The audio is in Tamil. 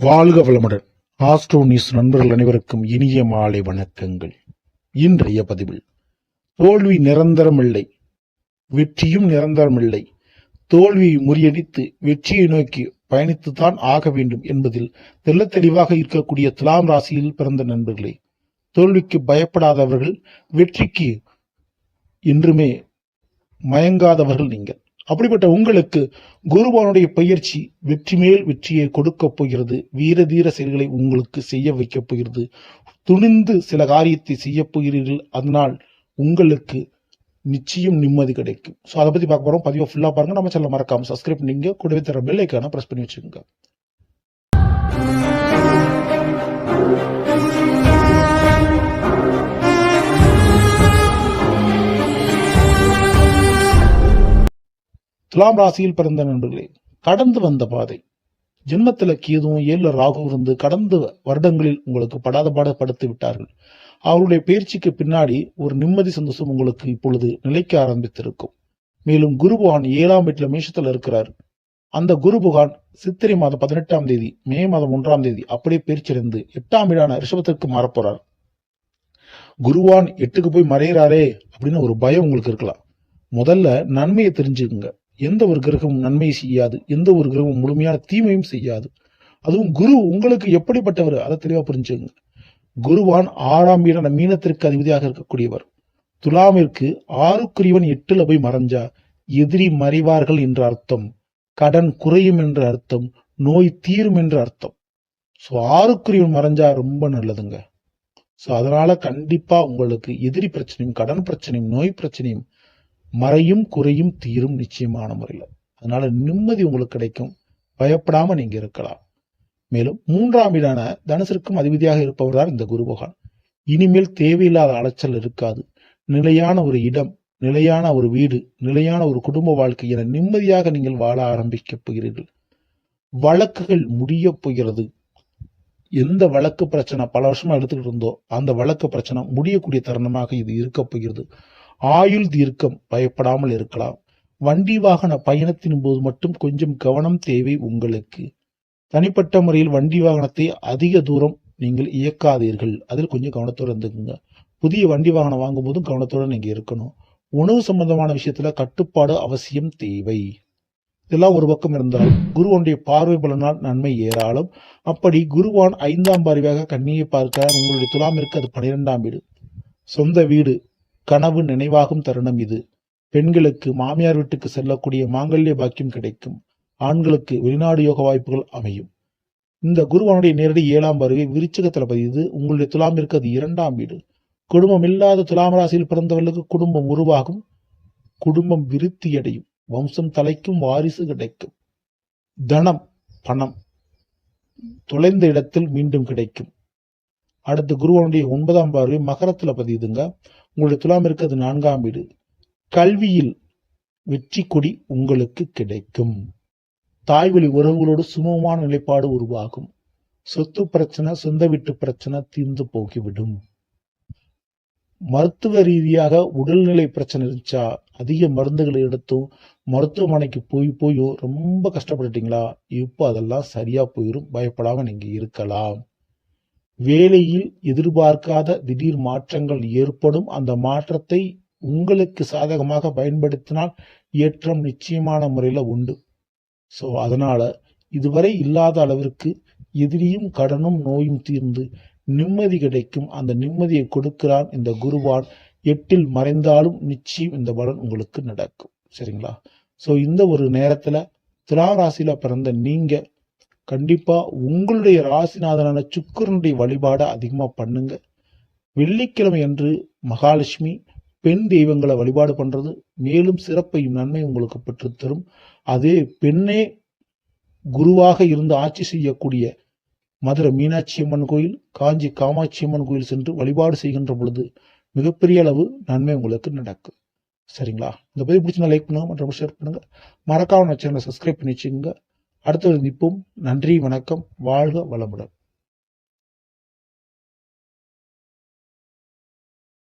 வாழ்க வளமுடன். ஆஸ்ட்ரோ நியூஸ் நண்பர்கள் அனைவருக்கும் இனிய மாலை வணக்கங்கள். இன்றைய பதிவில் தோல்வி நிரந்தரமில்லை வெற்றியும் நிரந்தரமில்லை. தோல்வியை முறியடித்து வெற்றியை நோக்கி பயணித்துத்தான் ஆக வேண்டும் என்பதில் தெள்ளத் தெளிவாக இருக்கக்கூடிய துலாம் ராசியில் பிறந்த நண்பர்களே தோல்விக்கு பயப்படாதவர்கள் வெற்றிக்கு என்றுமே மயங்காதவர்கள் நீங்கள். அப்படிப்பட்ட உங்களுக்கு குருவானுடைய பயிற்சி வெற்றி மேல் வெற்றியை கொடுக்க போகிறது. வீர தீர செயல்களை உங்களுக்கு செய்ய வைக்கப் போகிறது. துணிந்து சில காரியத்தை செய்ய போகிறீர்கள். அதனால் உங்களுக்கு நிச்சயம் நிம்மதி கிடைக்கும். ஸோ அதை பற்றி பார்க்க போகிறோம் பதிவை ஃபுல்லா பாருங்க. நம்ம சேனல் மறக்காமல் சப்ஸ்கிரைப் நீங்கள் கூடவே தர பெல்லைக்கான ப்ரெஸ் பிரஸ் பண்ணி வச்சுக்கோங்க. துலாம் ராசியில் பிறந்த நண்பர்களே கடந்து வந்த பாதை. ஜென்மத்தில் கீதும் ஏழுல ராகு இருந்து கடந்த வருடங்களில் உங்களுக்கு படாத பாடப்படுத்தி விட்டார்கள். அவருடைய பயிற்சிக்கு பின்னாடி ஒரு நிம்மதி சந்தோஷம் உங்களுக்கு இப்பொழுது நிலைக்க ஆரம்பித்திருக்கும். மேலும் குருபகான் ஏழாம் வீட்டில் மேஷத்தில் இருக்கிறார். அந்த குருபகான் சித்திரை மாதம் பதினெட்டாம் தேதி மே மாதம் ஒன்றாம் தேதி அப்படியே பயிற்சியடைந்து எட்டாம் வீடான ரிஷபத்திற்கு மாறப்போறார். குருவான் எட்டுக்கு போய் மறையிறாரே அப்படின்னு ஒரு பயம் உங்களுக்கு இருக்கலாம். முதல்ல நன்மையை தெரிஞ்சுக்குங்க. எந்த ஒரு கிரகமும் நன்மை செய்யாது. எந்த ஒரு கிரகமும் முழுமையான தீமையும் செய்யாது. அதுவும் குரு உங்களுக்கு எப்படிப்பட்டவர்? அதை தெளிவாக புரிஞ்சுங்க குருவான் ஆறாம் வீடான மீனத்திற்கு அதிபதியாக இருக்கக்கூடியவர். துலாமிற்கு ஆறுக்குரியவன் எட்டுல போய் மறைஞ்சா எதிரி மறைவார்கள் என்ற அர்த்தம். கடன் குறையும் என்ற அர்த்தம். நோய் தீரும் என்ற அர்த்தம். ஸோ ஆறுக்குரியவன் மறைஞ்சா ரொம்ப நல்லதுங்க. ஸோ அதனால கண்டிப்பா உங்களுக்கு எதிரி பிரச்சனையும் கடன் பிரச்சனையும் நோய் பிரச்சனையும் மறையும் குறையும் தீரும் நிச்சயமான முறையில். அதனால நிம்மதி உங்களுக்கு கிடைக்கும். பயப்படாம நீங்க இருக்கலாம். மேலும் மூன்றாம் வீடான தனுசிற்கும் அதிபதியாக இருப்பவர் தான் இந்த குரு பகவான். இனிமேல் தேவையில்லாத அலைச்சல் இருக்காது. நிலையான ஒரு இடம் நிலையான ஒரு வீடு நிலையான ஒரு குடும்ப வாழ்க்கை என நிம்மதியாக நீங்கள் வாழ ஆரம்பிக்க போகிறீர்கள். வழக்குகள் முடிய போகிறது. எந்த வழக்கு பிரச்சனை பல வருஷமா எடுத்துக்கிட்டு இருந்தோ அந்த வழக்கு பிரச்சனை முடியக்கூடிய தருணமாக இது இருக்க போகிறது. ஆயுள் தீர்க்கம் பயப்படாமல் இருக்கலாம். வண்டி வாகன பயணத்தின் போது மட்டும் கொஞ்சம் கவனம் தேவை உங்களுக்கு. தனிப்பட்ட முறையில் வண்டி வாகனத்தை அதிக தூரம் நீங்கள் இயக்காதீர்கள். அதில் கொஞ்சம் கவனத்தோடு இருந்துக்குங்க. புதிய வண்டி வாகனம் வாங்கும் போதும் கவனத்தோடு நீங்கள் இருக்கணும். உணவு சம்பந்தமான விஷயத்துல கட்டுப்பாடு அவசியம் தேவை. இதெல்லாம் ஒரு பக்கம் இருந்தால் குருவனுடைய பார்வை பலனால் நன்மை ஏராளம். அப்படி குருவான் ஐந்தாம் பார்வையாக கண்ணியை பார்க்கிறார். உங்களுடைய துலாமிற்கு அது பனிரெண்டாம் வீடு. சொந்த வீடு கனவு நினைவாகும் தருணம் இது. பெண்களுக்கு மாமியார் வீட்டுக்கு செல்லக்கூடிய மாங்கல்ய பாக்கியம் கிடைக்கும். ஆண்களுக்கு வெளிநாடு யோக வாய்ப்புகள் அமையும். இந்த குருவனுடைய நேரடி ஏழாம் வருகை விருச்சிகத்துல பதியுது உங்களுடைய துலாமிற்கு அது இரண்டாம் வீடு. குடும்பம் இல்லாத துலாம் ராசியில் பிறந்தவர்களுக்கு குடும்பம் உருவாகும். குடும்பம் விருத்தி அடையும். வம்சம் தலைக்கும் வாரிசு கிடைக்கும். தனம் பணம் தொலைந்த இடத்தில் மீண்டும் கிடைக்கும். அடுத்து குருவனுடைய ஒன்பதாம் பார்வை மகரத்துல பதியுதுங்க. உங்களுடைய துலாம் இருக்கிறது நான்காம் வீடு. கல்வியில் வெற்றி கொடி உங்களுக்கு கிடைக்கும். தாய்வழி உறவுகளோடு சுமமான நிலைப்பாடு உருவாகும். சொத்து பிரச்சனை சொந்த வீட்டு பிரச்சனை தீர்ந்து போகிவிடும். மருத்துவ ரீதியாக உடல்நிலை பிரச்சனை இருந்துச்சா? அதிக மருந்துகளை எடுத்தும் மருத்துவமனைக்கு போய் போயோ ரொம்ப கஷ்டப்பட்டுட்டீங்களா? இப்போ அதெல்லாம் சரியா போயிடும் பயப்படாம நீங்க இருக்கலாம். வேலையில் எதிர்பார்க்காத திடீர் மாற்றங்கள் ஏற்படும். அந்த மாற்றத்தை உங்களுக்கு சாதகமாக பயன்படுத்தினால் ஏற்றம் நிச்சயமான முறையில் உண்டு. ஸோ அதனால இதுவரை இல்லாத அளவிற்கு எதிரியும் கடனும் நோயும் தீர்ந்து நிம்மதி கிடைக்கும். அந்த நிம்மதியை கொடுக்கிறான் இந்த குருவான். எட்டில் மறைந்தாலும் நிச்சயம் இந்த பலன் உங்களுக்கு நடக்கும். சரிங்களா? ஸோ இந்த ஒரு நேரத்தில் துலா ராசியில் பிறந்த நீங்கள் கண்டிப்பா உங்களுடைய ராசிநாதனான சுக்கரனுடைய வழிபாடை அதிகமா பண்ணுங்க. வெள்ளிக்கிழமை அன்று மகாலட்சுமி பெண் தெய்வங்களை வழிபாடு பண்றது மேலும் சிறப்பையும் நன்மை உங்களுக்கு பெற்றுத்தரும். அதே பெண்ணே குருவாக இருந்து ஆட்சி செய்யக்கூடிய மதுரை மீனாட்சி அம்மன் கோயில் காஞ்சி காமாட்சி அம்மன் கோயில் சென்று வழிபாடு செய்கின்ற பொழுது மிகப்பெரிய அளவு நன்மை உங்களுக்கு நடக்கும். சரிங்களா? இந்த பதிவு பிடிச்சிருந்தா லைக் பண்ணுங்க மற்றும் ஷேர் பண்ணுங்க. மறக்காம சேனலை சப்ஸ்கிரைப் பண்ணி வச்சுக்கோங்க. அடுத்தது நிற்போம். நன்றி வணக்கம். வாழ்க வளமுடன்.